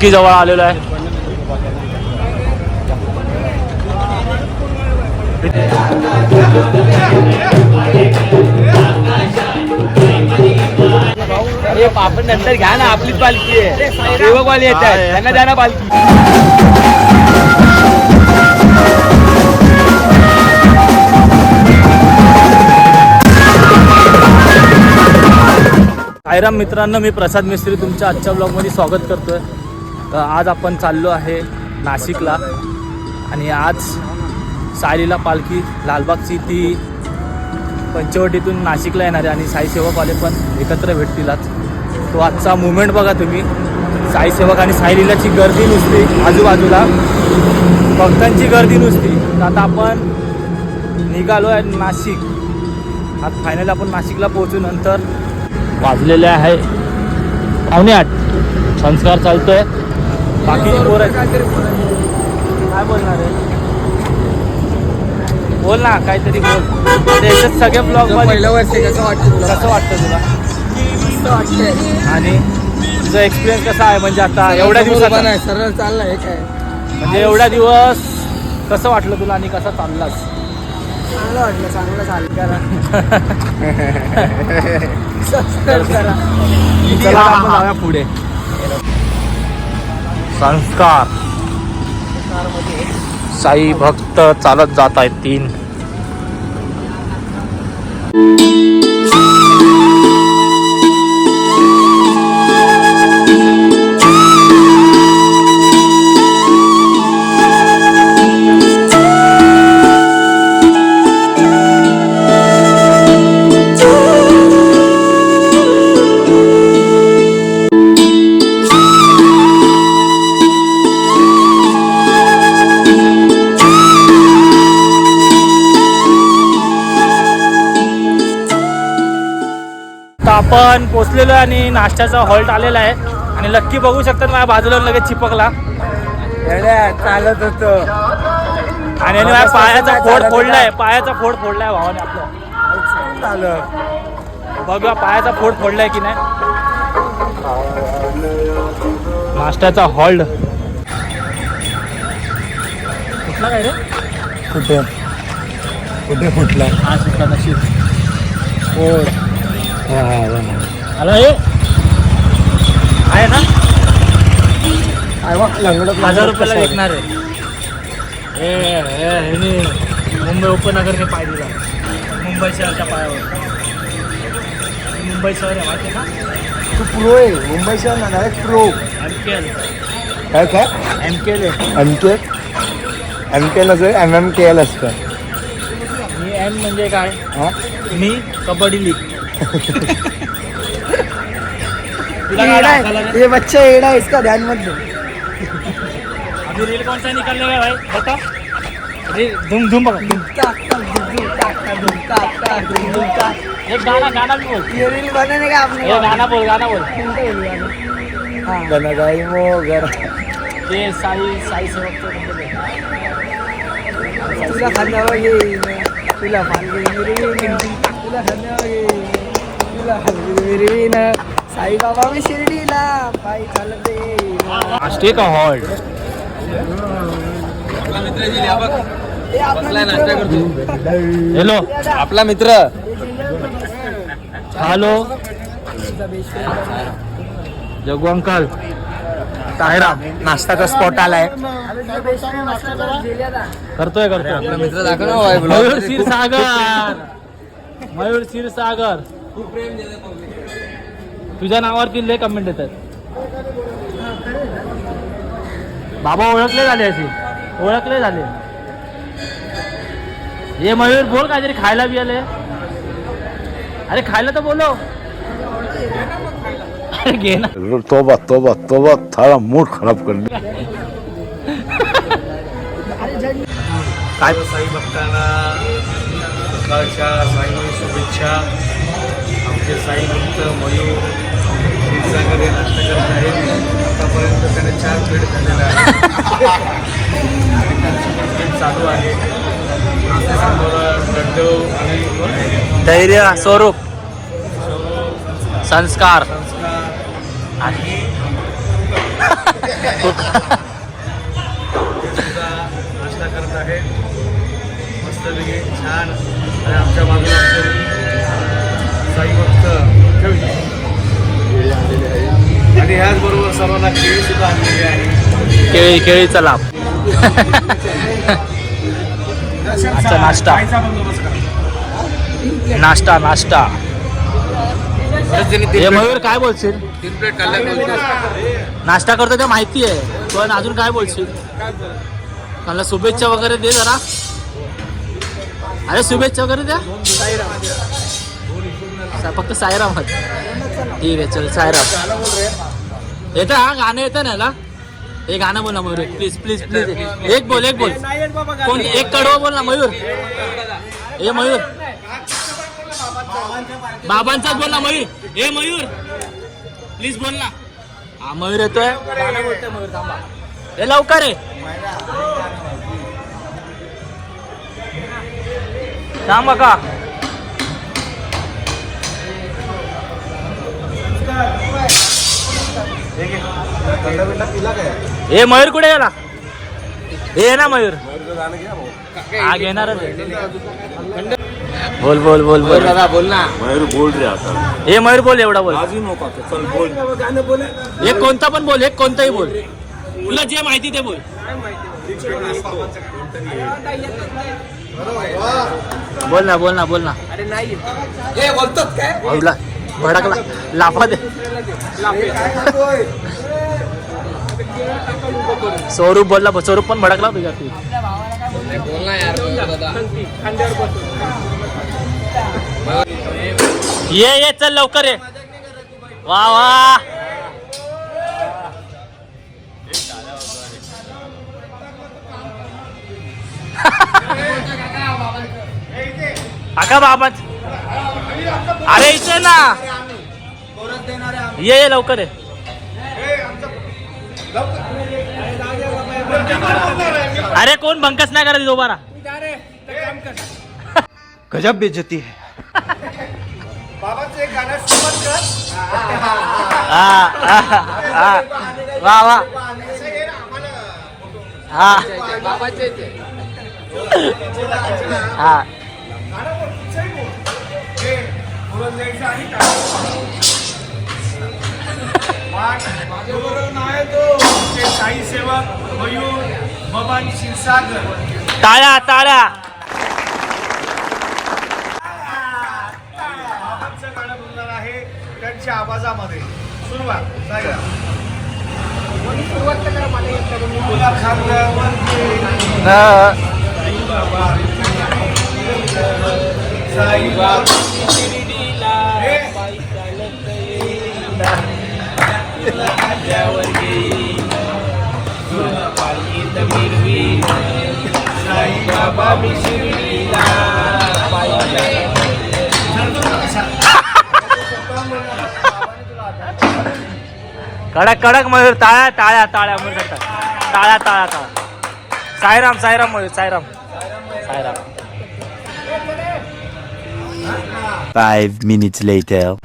पालखी जवळ आलेलो आहे. आपण नंतर घ्या ना आपलीच पालखी आहे. येतात त्यांना द्या ना पालखी. साईराम मित्रांनो मी प्रसाद मिस्त्री तुमच्या आजच्या ब्लॉगमध्ये स्वागत करतोय. तर आज आपण चाललो आहे नाशिकला. आणि आज सायलीला पालखी लालबागची ती पंचवटीतून नाशिकला येणार आहे. आणि साईसेवकवाले पण एकत्र भेटतील आज. तो आजचा मुवमेंट बघा तुम्ही. साईसेवक आणि सायलीलाची गर्दी नुसती आजूबाजूला. भक्तांची गर्दी नुसती. तर आता आपण निघालो आहे नाशिक. आज फायनली आपण नाशिकला पोहोचू नंतर वाजलेले आहे. पावणे आठ. संस्कार चालतो आहे बाकी पोर आहेत काय बोलणार आहे? बोल ना काहीतरी बोल. आता याच्यात सगळे ब्लॉग पहिलं वर्ष कसं वाटतं तुला? कसं वाटतं तुला? वाटतंय. आणि तुझा एक्सपिरियन्स कसा आहे? म्हणजे आता एवढ्या दिवसात आहे सरळ चाललाय काय? म्हणजे एवढ्या दिवस कसं वाटलं तुला आणि कसा चाललास? चांगलं वाटलं चांगलं चालू करा चला आपण पुढे. संस्कार. साई भक्त चालत जात आहेत तीन. पोचलेलो आहे आणि नाश्त्याचा हॉल्ट आलेला आहे. आणि लक्की बघू शकतात माझ्या बाजूला लगेच चिपकला. चालत होतो. आणि याने माझ्या पायाचा फोड फोडलाय. पायाचा फोड फोडलाय भावाने आपलं. बघूया पायाचा फोड फोडलाय की नाही. नाश्त्याचा हॉल्ट. कुठला काय रे? कुठे? कुठे फुटला? हा. सुटला नशीब फोड आला हे आहे ना लंगडत हजार रुपयाला विकणार आहे. ए, ए, ह्याने मुंबई उपनगरने पाय दिला. मुंबई शहरच्या पायावर. मुंबई शहर आहे माहिती आहे का? तू प्रो आहे. मुंबई शहर ना direct pro M K L काय काय? M K L M K M K नसेल एम एम के एल असतं. मी एम म्हणजे काय? हा? मी कबड्डी लीग. तुला काय दाखवलं रे? ये बच्चा एड़ा है इसका ध्यान मत दो। अभी रील कौन सा निकलने का भाई बता रील धूम धूम बघा धूम. एक गाना गाना भी बोल। ये रील बनाने का आपने ए गाना बोल गाना बोल। गणगाई मोगर ते साई साई सेवकचं म्हणजे ते. तुला खांद्यावर येईन तुला फांदी मिरवीन तुला खांद्यावर येईन तुला फांदी मिरवीन साईबाबा मी शिर्डीला. पायी चालत. येईन नाश्ते का हॉल्ट आपला मित्र. हॅलो. आपला मित्र. हॅलो. जगू अंकल. साईराम नाश्ता का स्पॉट आलाय. करतोय करतोय. मित्र दाखव मयूर क्षीरसागर. मयूर क्षीरसागर. तुझ्या नावावरती लय कमेंट येतात. बाबा ओळखले झाले असे ओळखले झाले. ये मयूर बोल काहीतरी खायला बी आले अरे खायला तर बोलो. अरे घे ना. तोबा तोबा तोबा थारा मूड खराब कर काय साई भक्तांना? सकाळच्या साई शुभेच्छा. आमचे साई भक्त मयूर क्षीरसागर हे नाश्ता करत आहेत आतापर्यंत त्याने चार प्लेट झालेला आहे आणि त्यांची ट्रीटमेंट चालू आहे. समोर लड्डू आणि धैर्य स्वरूप. संस्कार. आणि नाश्ता करत आहे मस्तपैकी छान. आणि आमच्या बाजूला आणि ह्याचबरोबर सर्वांना केळी सुद्धा आणलेली आहे. केळी केळीचा लाभ. अच्छा नाश्ता. खायचा बंदोबस्त करा. नाश्ता नाश्ता. हे मयूर काय बोलशील? नाश्ता करतो ते माहिती आहे. पण अजून काय बोलशील? मला शुभेच्छा वगैरे दे जरा. अरे शुभेच्छा वगैरे द्या. फक्त सायराम ठीक आहे चल सायराम येतं हा गाणं येतं ना याला हे गाणं बोल ना मयूर प्लीज प्लीज प्लीज एक बोल एक बोल. कोण एक कडवं बोल ना मयूर. हे मयूर. बाबांचाच बोल ना मयूर. हे मयूर. प्लीज बोल ना. हा मयूर येतोय. थांबा. हे लवकर आहे सांग बघा हे? मयूर कुठे गेला हे ना मयूर? हा घेणारच आहे. बोल बोल बोल बोल। मयूर बोल रे आता। हे मयूर बोल एवढा बोल। नको चल बोल। एक कोणता पण बोल एक कोणताही बोल। तुला जे माहिती ते बोल। बोल ना बोल ना बोल ना। अरे नाही. बोलतात काय? भडकला. लाफा दे स्वरूप बोलला स्वरूप पण भडकला तुझ्या तू ये ये चल लवकर ये. वा वा. अका बाबा. अरे इथे ना. ये ये लवकर ये. अरे कोण? बंकस नाही करत दोबारा गजब बेइज्जती है. सुरुवात कर. हा, हा, हा. वा वा हा हा माझ्याबरोबर नाव आहे तो. ते साई सेवक मयूर बबन क्षीरसागर. टाळ्या टाळ्या. बाबांचं गाणं बोलणार आहे त्यांच्या आवाजामध्ये. सुरुवात साईरा. तुला साईबाबा साईबाबा मी शिर्डीला कडक कडक मयूर टाळ्या टाळ्या टाळ्या मयूर करतात टाळ्या टाळ्या टाळ्या. Sairam Sairam Mayur Sairam. Sairam. Five minutes later.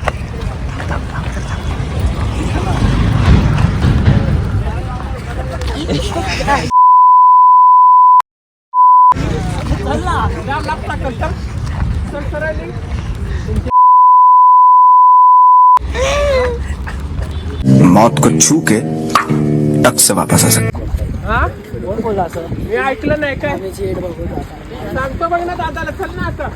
मौत को छू के टक से वापस आ सकते कोण बोलला असं मी ऐकलं नाही काय? सांगतो बघ ना दादाला चल ना आता.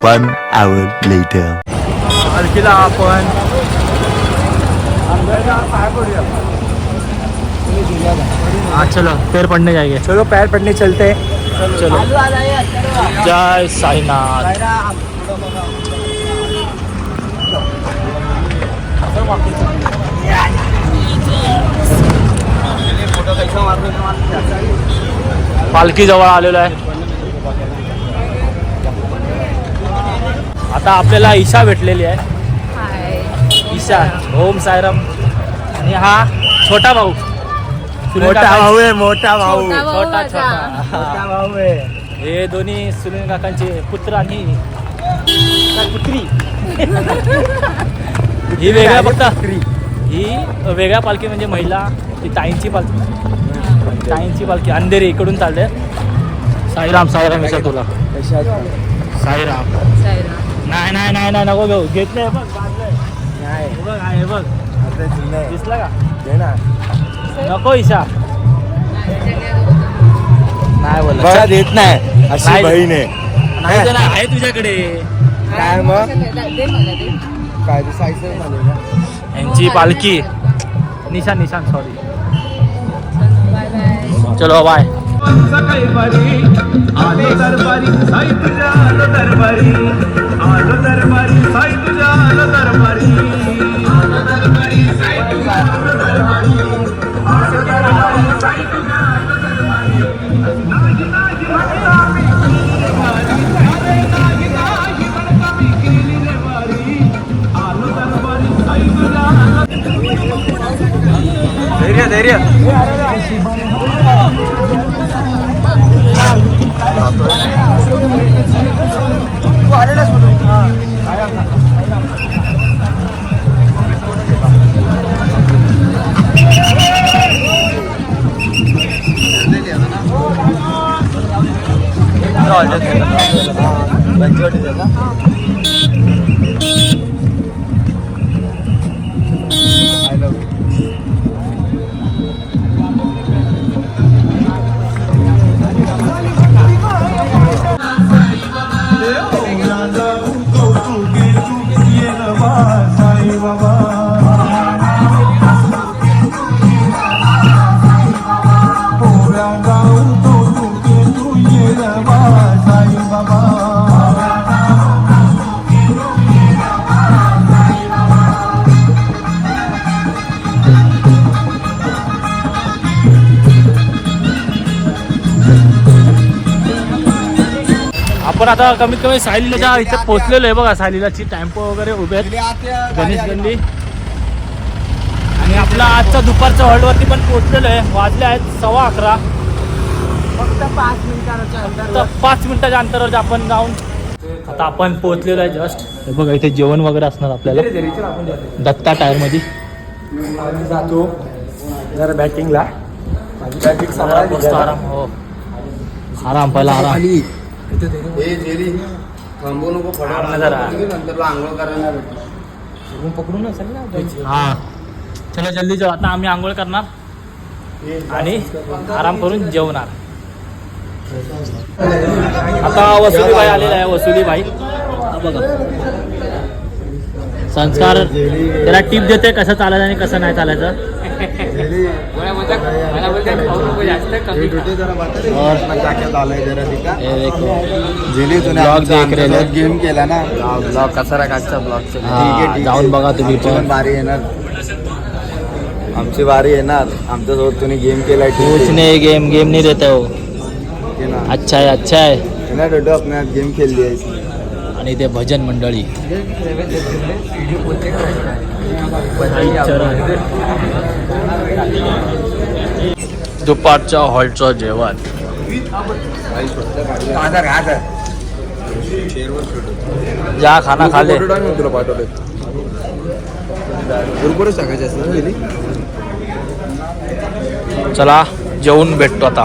One hour later. आपण हाँ चलो पैर पड़ने जाएँगे चलो पैर पडने चलते. चलो. जय साईनाथ. पालखी जवळ आलेलो आहे. आता आपल्याला ईशा भेटलेली आहे. ईशा ओम सायराम आणि हा छोटा भाऊ. सुनील काका- है मोटा छोटा छोटा भाऊ है हे दोन्ही सुनील काकांचे पुत्र आणि पुत्री. ही वेगळ्या फक्त ही वेगळ्या पालखी म्हणजे महिला ती ताईंची पालखी. ताईंची पालखी अंधेरी इकडून चालले साईराम साईराम विचार तुला. साईराम. नाही नाही नाही नाही नको घेऊ. घेतलंय बघ बांधलंय. हे बघ आहे बघ. दिसला का? नको ईशा. नाही बोल बघा देत नाही. अशी नाही. बहीण आहे. नाही आहे तुझ्याकडे. काय मग? काय यांची पालखी. निशान निशान सॉरी चलो बाय सकाळी बारी धैर्य आपण आता कमीत कमी सायलीला इथे पोहोचलेलो आहे बघा सायलीलाची टॅम्पो वगैरे उभे आहेत. गणेश गल्ली आणि आपला आजचा दुपारच्या हॉल्टवरती पण पोहोचलेलो आहे. वाजले आहेत सव्वा अकरा. फक्त पाच मिनिटाच्या अंतर तर पाच मिनिटाच्या अंतरावर आपण जाऊन आता आपण पोहोचलेलो आहे जस्ट हे बघा इथे जेवण वगैरे असणार आपल्याला. दत्ता टायरमध्ये आम्ही जातो. जरा बॅटिंगला आराम हो. आराम पहिला आराम. ए जेरी थांबू नको आराम जरा नंतर आंघोळ करायला ना हा. चला जल्दी जाऊ. आता आम्ही आंघोळ करणार आणि आराम करून जेवणार. आता वसुलीबाई आलेला आहे वसुलीबाई. हा बघा. संस्कार त्याला टीप देते कसं चालायचं आणि कसं नाही चालायचं. गेम केला ना ब्लॉग कसा राखायचा ब्लॉग हा, जाऊन बघा तुम्ही पण. बारी येणार आमची बारी येणार आमच्यासोबत तुम्ही गेम केलाय कुछ नहीं गेम गेम नहीं रहता हो. है ना? अच्छा है अच्छा है. है ना डोडो अपने आप गेम खेल लिया इसने आणि ते भजन मंडळी. दुपारच्या हॉलचं जेवण. ज्या खाना खाले तुला पाठवले बरोबरच टाकायचे चला जेवून भेटतो आता.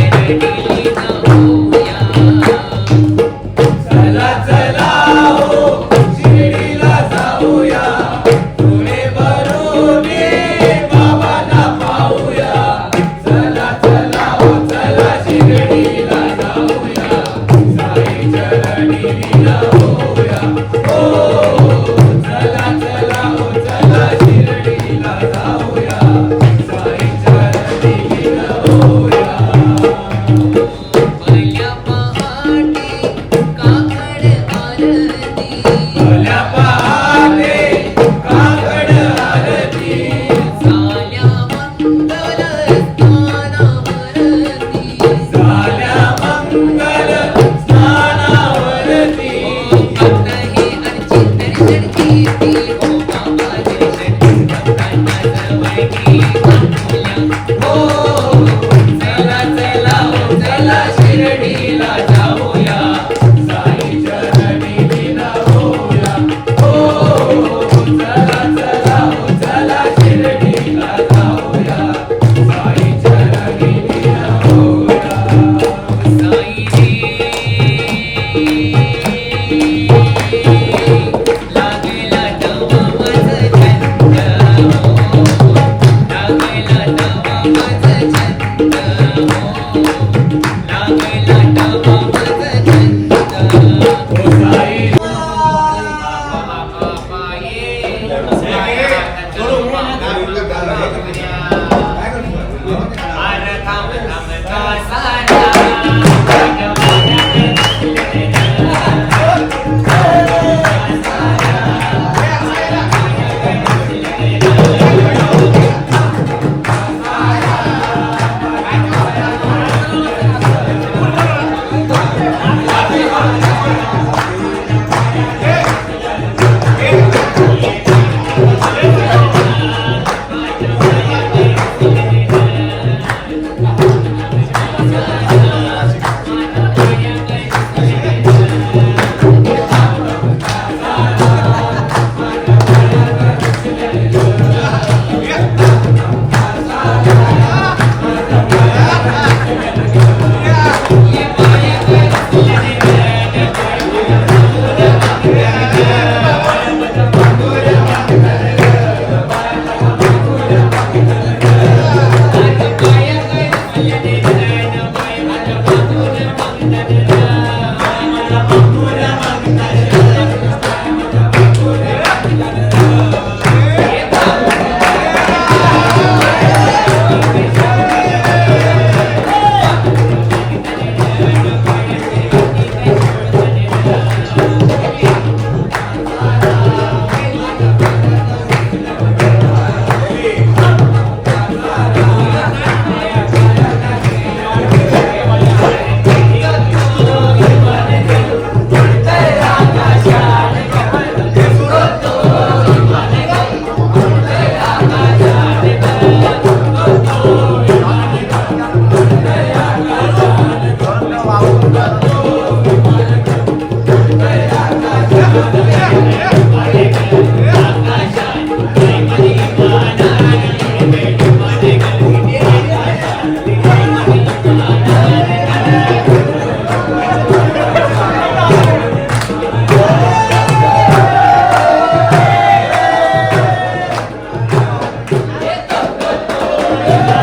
Yeah.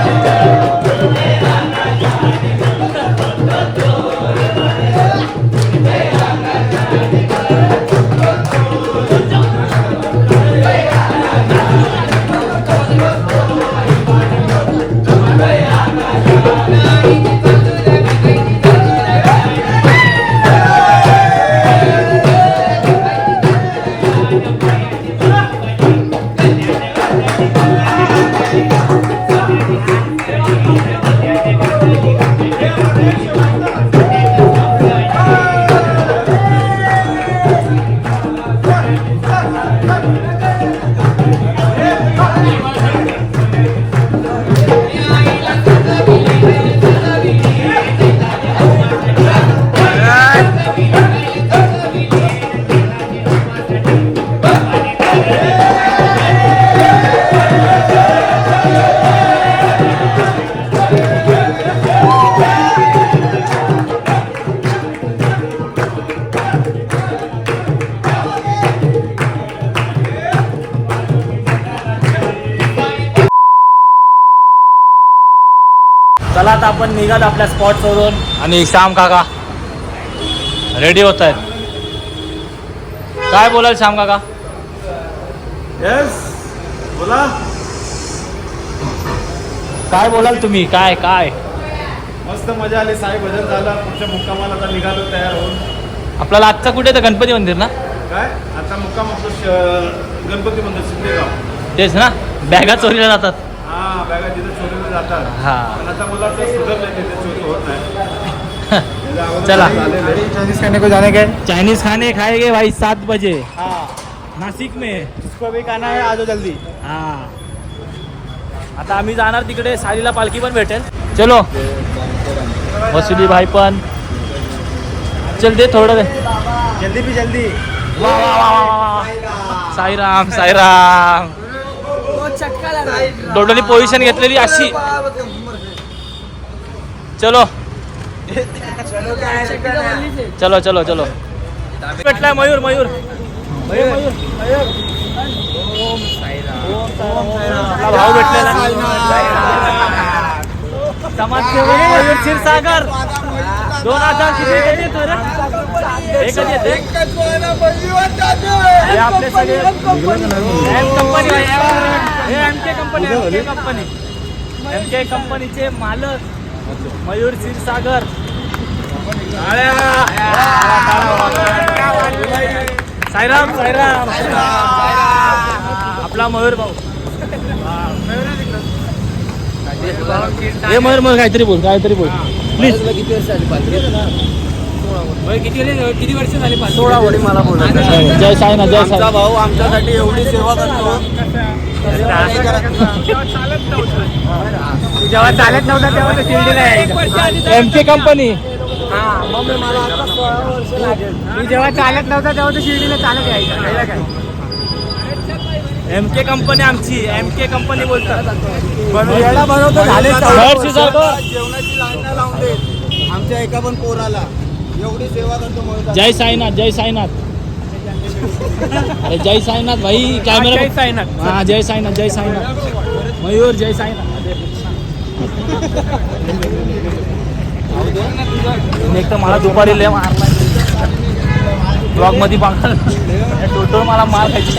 निघालो आपल्या स्पॉटवरून आणि श्याम काका. रेडी होत आहेत. काय बोलाल श्याम काका? येस बोला. काय बोलाल तुम्ही? काय काय? मस्त मजा आली. साई भजन झालं. पुढच्या मुक्कामाला आता निघालो तयार होऊन. आपल्याला आजचा कुठे तर गणपती मंदिर ना? काय? आता मुक्काम आपलं श- गणपती मंदिर शिंदेगाव. तेच ना? बॅगा चोरीला जातात. बॅगा तिथे चोरीला जातात हा. पण आता मला असं सुधारलंय तिथे चोरी होत नाही. त्याच्या अगोदर चला. चाइनीज खाने को जाने के? चाइनीज खाने खाएंगे भाई सात बजे। नाशिक में। इसको भी खाना है आ जाओ जल्दी। हा. आता आम्ही जाणार तिकडे सारीला पालखी पण भेटेल. चलो. वसुली भाई पण. चल दे थोडं दे. जल्दी भी जल्दी. वा वा वा वा. साईराम साईराम. डोडोनी पोझिशन घेतलेली अशी. चलो. चलो चलो चलो. भेटलाय मयूर मयूर. भाऊ भेटलेला. समाजसेवक मयूर क्षीरसागर. दोन हजार किती येते? आपले सगळे. एम कंपनी हे M K company M K company M K कंपनीचे मालक मयूर क्षीरसागर. साईराम साईराम. आपला मयूर भाऊ. हे मयूर मयूर काहीतरी बोल काहीतरी बोल. प्लीज किती वर्ष झाली किती किती वर्ष झाले सोळा वडी मला बोलत जय साईनाथ जय साई भाऊ आमच्यासाठी एवढी सेवा करतो. जेव्हा चालत नव्हता तेव्हा तो शिर्डीला एम के कंपनी हा मम्मी मला आता सोळा वर्ष लागेल. मी जेव्हा चालत नव्हता तेव्हा तो शिर्डीला चालत यायचा. काय? एम के कंपनी आमची एम के कंपनी बोलतात. जेवणाची लाईन लावून देत आमच्या एका पण पोराला एवढी सेवा करतो जय साईनाथ जय साईनाथ. अरे जय साईनाथ भाई कॅमेरा जय साईनाथ. हा जय साईनाथ जय साईनाथ. मयूर जय साईनाथ. एक तर मला दुपारी लय मारला ब्लॉगमध्ये बघाल टोटल मला मार खायची.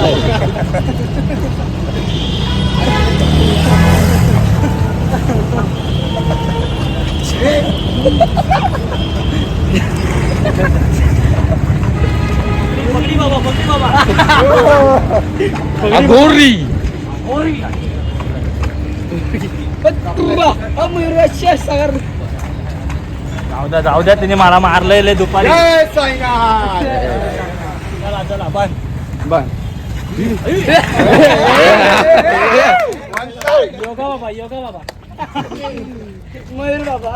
सागर. जाऊ द्या जाऊ द्या तिने मला मारलंय लय दुपारी. चला योगा बाबा योगा बाबा. मयूर बाबा.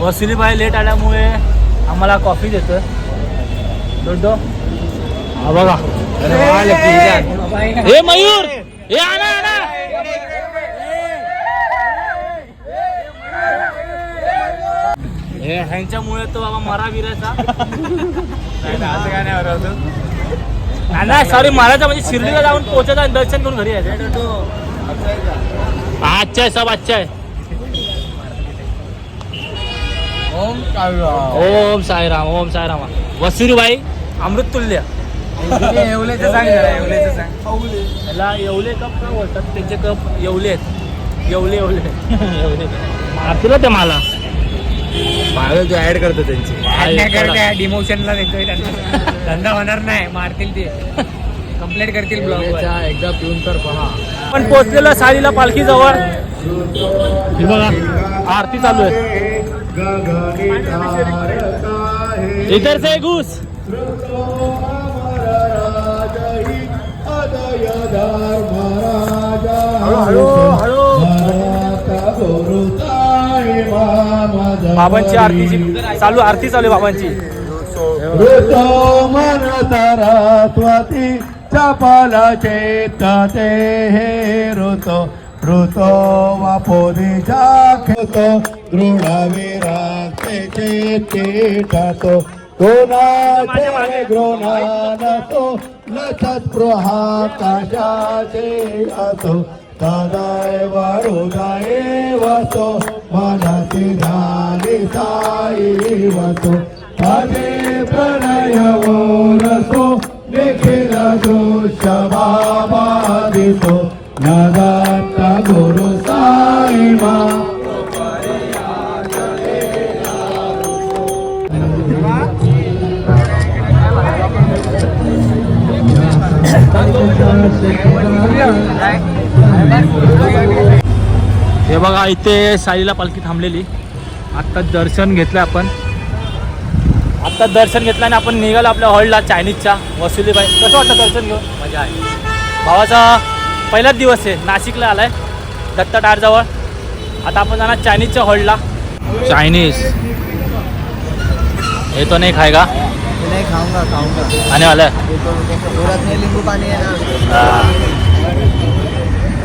वसुलीबाई लेट आल्यामुळे आम्हाला कॉफी देतोय. दोडो हा बघा. हे मयूर. हे आणा हे ह्यांच्यामुळे तो बाबा मरा विरायचा असं काय नाही नाही सॉरी महाराजा म्हणजे शिर्डीला जाऊन पोहोचायचं दर्शन करून घरी यायचं. अच्छा आहे सब अच्छा आहे ओम काळूराव ओम साईराम ओम साईराम. वसुरीबाई अमृत तुल्य येवलेचं सांग जरा येवलेचं सांग. त्याला येवले कप का बोलतात? त्यांचे कप येवले आहेत. येवले येवले. येवले. मारतील ते मला. मागं तू ऍड करतो त्यांची. नाही करते, डिमोशनला देतोय त्यांना. धंदा होणार नाही मारतील ते. कंप्लेंट करतील ब्लॉग एकदा पिऊन तर पहा. पण पोचलेलं साडीला पालखी जवळ. हे बघा आरती चालू आहे. इधर से घुस. बाबांची आरतीची चालू आरती चालू बाबांची. ऋतो मन सरस्वती चपल चेतते हे ऋतो। ऋतो वापोरी जाखतो दृढ विराते चेते ठातो कोणाचे गृणानतो लक्षत प्रहाकाशाचे असो. सदाय वरुदाय वसो मनाची ध्यानी साई वसो. पदे प्रणय रसो निखिल दोष बाबा हे बघा इथे साईला पालखी थांबलेली. आत्ता दर्शन घेतलं आपण. आत्ता दर्शन घेतलं आणि आपण निघालो आपल्या हॉलला चायनीजच्या. वसुलीबाई कसं वाटतं दर्शन घेऊन? मजा आहे. भावाचा पहिलाच दिवस आहे. नाशिकला आलाय. दत्त टारजवळ आता आपण जाणार चायनीजच्या हॉलला. चायनीज. हे तो नाही खायगा. नहीं खाऊंगा खाऊंगा. आने वाला जरूरत नहीं नींबू पानी है. ना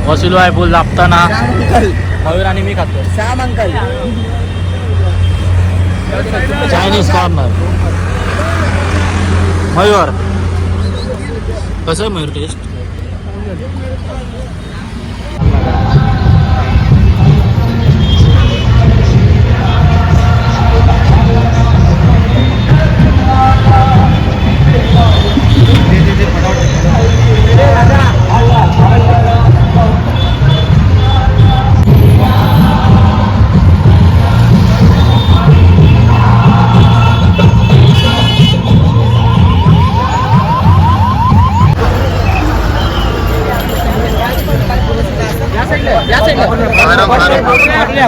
वसुलबाई बोल श्याम अंकल. मयूर आणि मी खातो Shyam uncle. Chinese corner Mayur. कसं आहे मयूर टेस्ट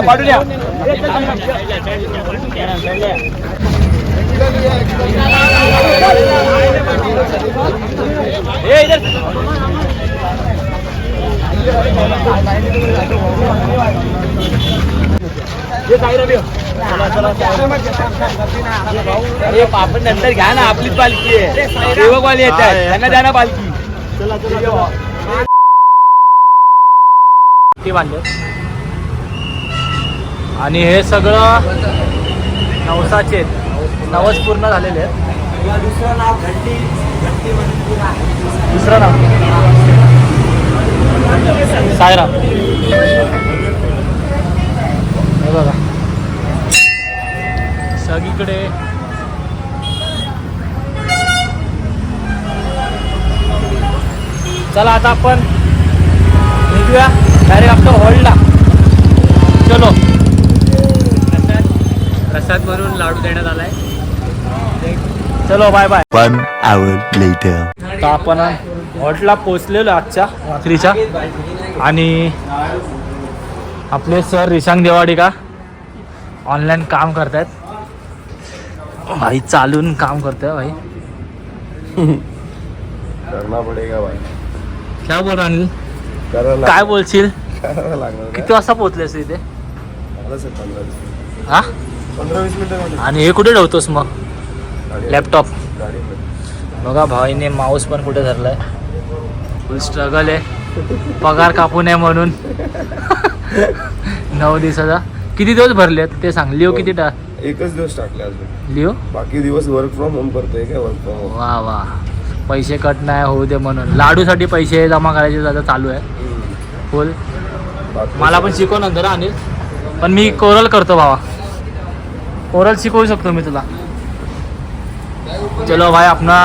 पाडूया पाडूया आपण नंतर घ्या ना आपलीच पालखी आहे सेवकवाली येत आहे त्यांना द्या ना पालखी ते बांधले आणि हे सगळं नवसाचे आहेत. नवस पूर्ण झालेले आहेत. दुसरं नाव घंटी दुसरं नाव. सायराम. हे बघा. सगळीकडे चला आता आपण निघूया. डायरेक्ट आपल्या हॉलला. चलो. प्रसाद म्हणून लाडू देण्यात आलाय. चलो bye bye One hour later. तर आपण हॉटेलला पोचलेलो आजच्या रात्रीच्या. आणि आपले सर रिशांग देवाडी का? ऑनलाईन काम करतायत. भाई चालून काम करतोय भाई. करना पडेगा भाई. काय बोल अनिल? काय बोलशील? किती वाजता पोहोचलेस इथे? हा? पंधरा वीस मिनिटं आणि हे कुठे ठेवतोस मग? लॅपटॉप बघा भाईने माऊस पण कुठे धरलाय? फुल स्ट्रगल आहे. पगार कापू नये म्हणून. नऊ दिवसाचा. किती दिवस भरले ते सांग. लिओ किती टा एकच दिवस टाकले अजून. लिओ? बाकी दिवस वर्क फ्रॉम होम करतोय काय? वर्क फ्रॉम होम वा वा. पैसे कट नाही होऊ दे म्हणून. लाडूसाठी पैसे जमा करायचे आता चालू आहे. फुल मला पण शिकव नंतर अनिल. पण मी कोरल करतो भावा. कोरल शिकवू शकतो मी तुला. चलो भाई अपना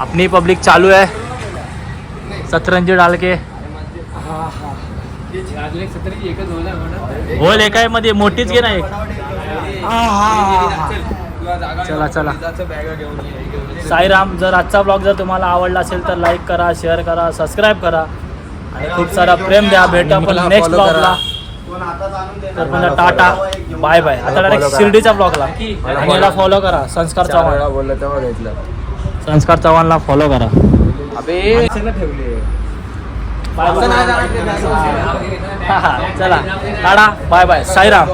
अपनी पब्लिक चालू है। सतरंजी डाल के। बोल एकायमध्ये मोठीच घे ना एक. चला चला. साईराम जर आजचा ब्लॉग जर तुम्हाला आवडला असेल तर लाईक करा शेअर करा सबस्क्राईब करा. आणि खूप सारा प्रेम द्या. भेटू आपण नेक्स्ट ब्लॉगला तर पुन्हा टाटा बाय बाय आता डायरेक्ट शिर्डीच्या ब्लॉगला आणि याला फॉलो करा. संस्कार चव्हाण. बोललं तेव्हा घेतलं. संस्कार चव्हाणला फॉलो करा. अबे. बाय चला. Tata bye bye Sairam.